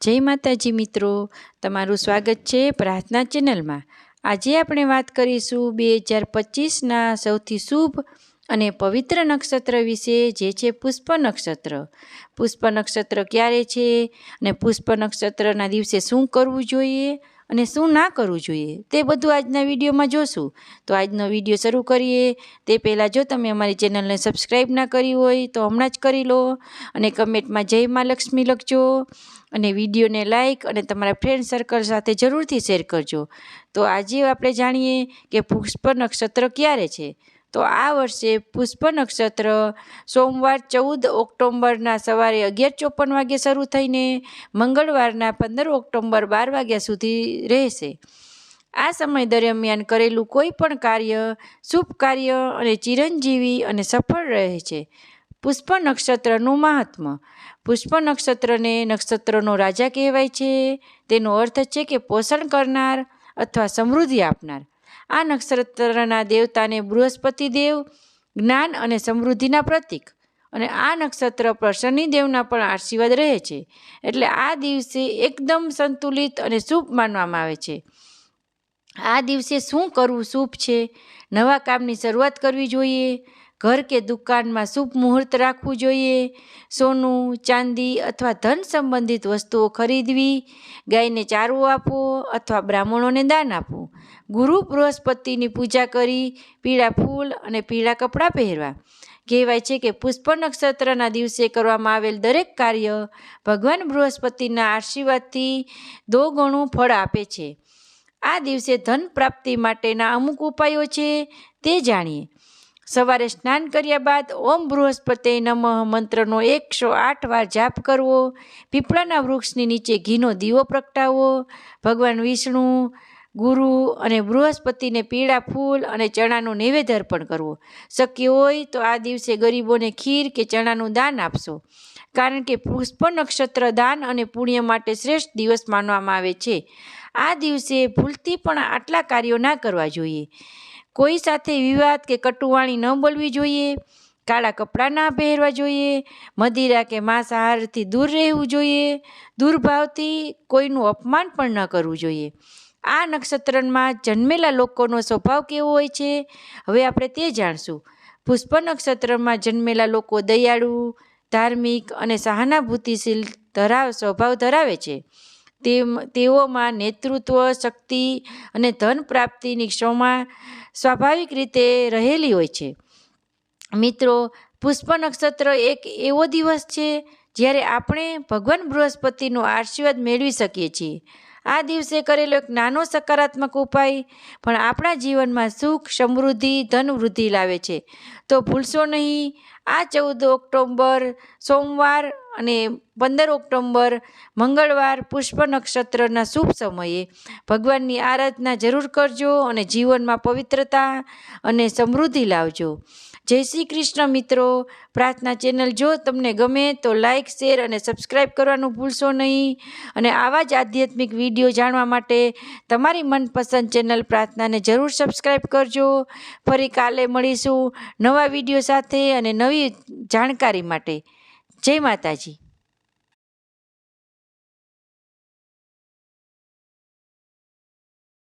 જય માતાજી મિત્રો. તમારું સ્વાગત છે પ્રાર્થના ચેનલમાં. આજે આપણે વાત કરીશું બે હજાર પચીસના સૌથી શુભ અને પવિત્ર નક્ષત્ર વિશે, જે છે પુષ્પ નક્ષત્ર. પુષ્પ નક્ષત્ર ક્યારે છે અને પુષ્પ નક્ષત્રના દિવસે શું કરવું જોઈએ? અને શું ના કરવું જોઈએ તે બધું આજના વિડીયોમાં જોશું. તો આજનો વીડિયો શરૂ કરીએ. તે પહેલાં જો તમે અમારી ચેનલને સબસ્ક્રાઈબ ના કરી હોય તો હમણાં જ કરી લો અને કમેન્ટમાં જય મા લક્ષ્મી લખજો અને વિડીયોને લાઇક અને તમારા ફ્રેન્ડ સર્કલ સાથે જરૂરથી શેર કરજો. તો આજે આપણે જાણીએ કે પુષ્પ નક્ષત્ર ક્યારે છે? તો આ વર્ષે પુષ્પ નક્ષત્ર સોમવાર ચૌદ ઓક્ટોબરના સવારે અગિયાર ચોપન વાગે શરૂ થઈને મંગળવારના પંદર ઓક્ટોબર બાર વાગ્યા સુધી રહેશે. આ સમય દરમિયાન કરેલું કોઈ પણ કાર્ય શુભ કાર્ય અને ચિરંજીવી અને સફળ રહે છે. પુષ્પ નક્ષત્રનું મહાત્મ. પુષ્પ નક્ષત્રને નક્ષત્રનો રાજા કહેવાય છે. તેનો અર્થ છે કે પોષણ કરનાર અથવા સમૃદ્ધિ આપનાર. આ નક્ષત્રના દેવતાને બૃહસ્પતિ દેવ, જ્ઞાન અને સમૃદ્ધિના પ્રતીક. અને આ નક્ષત્ર પર શનિદેવના પણ આશીર્વાદ રહે છે. એટલે આ દિવસે એકદમ સંતુલિત અને શુભ માનવામાં આવે છે. આ દિવસે શું કરવું શુભ છે? નવા કામની શરૂઆત કરવી જોઈએ? ઘર કે દુકાનમાં શુભ મુહૂર્ત રાખવું જોઈએ. સોનું, ચાંદી અથવા ધન સંબંધિત વસ્તુઓ ખરીદવી, ગાયને ચારવો આપવો અથવા બ્રાહ્મણોને દાન આપવું. ગુરુ બૃહસ્પતિની પૂજા કરી, પીળા ફૂલ અને પીળા કપડાં પહેરવા. કહેવાય છે કે પુષ્પ નક્ષત્રના દિવસે કરવામાં આવેલ દરેક કાર્ય ભગવાન બૃહસ્પતિના આશીર્વાદથી દો ગણું ફળ આપે છે. આ દિવસે ધન પ્રાપ્તિ માટેના અમુક ઉપાયો છે, તે જાણીએ. સવારે સ્નાન કર્યા બાદ ઓમ બૃહસ્પતિ નમઃ મંત્રનો એકસો આઠ વાર જાપ કરવો, પીપળાના વૃક્ષની નીચે ઘીનો દીવો પ્રગટાવવો, ભગવાન વિષ્ણુ, ગુરુ અને બૃહસ્પતિને પીળા ફૂલ અને ચણાનું નૈવેદ્ય અર્પણ કરવો. શક્ય હોય તો આ દિવસે ગરીબોને ખીર કે ચણાનું દાન આપશો. કારણ કે પુષ્પ નક્ષત્ર દાન અને પુણ્ય માટે શ્રેષ્ઠ દિવસ માનવામાં આવે છે. આ દિવસે ભૂલથી પણ આટલા કાર્યો ના કરવા જોઈએ. કોઈ સાથે વિવાદ કે કટુવાણી ન બોલવી જોઈએ, કાળા કપડાં ના પહેરવા જોઈએ, મદિરા કે માંસાહારથી દૂર રહેવું જોઈએ, દુર્ભાવથી કોઈનું અપમાન પણ ન કરવું જોઈએ. આ નક્ષત્રમાં જન્મેલા લોકોનો સ્વભાવ કેવો હોય છે? હવે આપણે તે જાણશું. પુષ્પ નક્ષત્રમાં જન્મેલા લોકો દયાળુ, ધાર્મિક અને સહાનુભૂતિશીલ ધરાવ સ્વભાવ ધરાવે છે. તે તેઓમાં નેતૃત્વ, શક્તિ અને ધન પ્રાપ્તિની ક્ષમા સ્વાભાવિક રીતે રહેલી હોય છે. મિત્રો, પુષ્પ નક્ષત્ર એક એવો દિવસ છે જ્યારે આપણે ભગવાન બૃહસ્પતિનો આશીર્વાદ મેળવી શકીએ છીએ. આ દિવસે કરેલો એક નાનો સકારાત્મક ઉપાય પણ આપણા જીવનમાં સુખ, સમૃદ્ધિ, ધન વૃદ્ધિ લાવે છે. તો ભૂલશો નહીં, આ ચૌદ ઓક્ટોબર સોમવાર અને પંદર ઓક્ટોમ્બર, મંગળવાર, પુષ્પ નક્ષત્રના શુભ સમયે ભગવાનની આરાધના જરૂર કરજો અને જીવનમાં પવિત્રતા અને સમૃદ્ધિ લાવજો. જય શ્રી કૃષ્ણ મિત્રો. પ્રાર્થના ચેનલ જો તમને ગમે તો લાઇક શેર અને સબસ્ક્રાઈબ કરવાનું ભૂલશો નહીં. અને આવા જ આધ્યાત્મિક વીડિયો જાણવા માટે તમારી મનપસંદ ચેનલ પ્રાર્થનાને જરૂર સબસ્ક્રાઈબ કરજો. ફરી કાલે મળીશું નવા વીડિયો સાથે અને નવી જાણકારી માટે. જય માતાજી.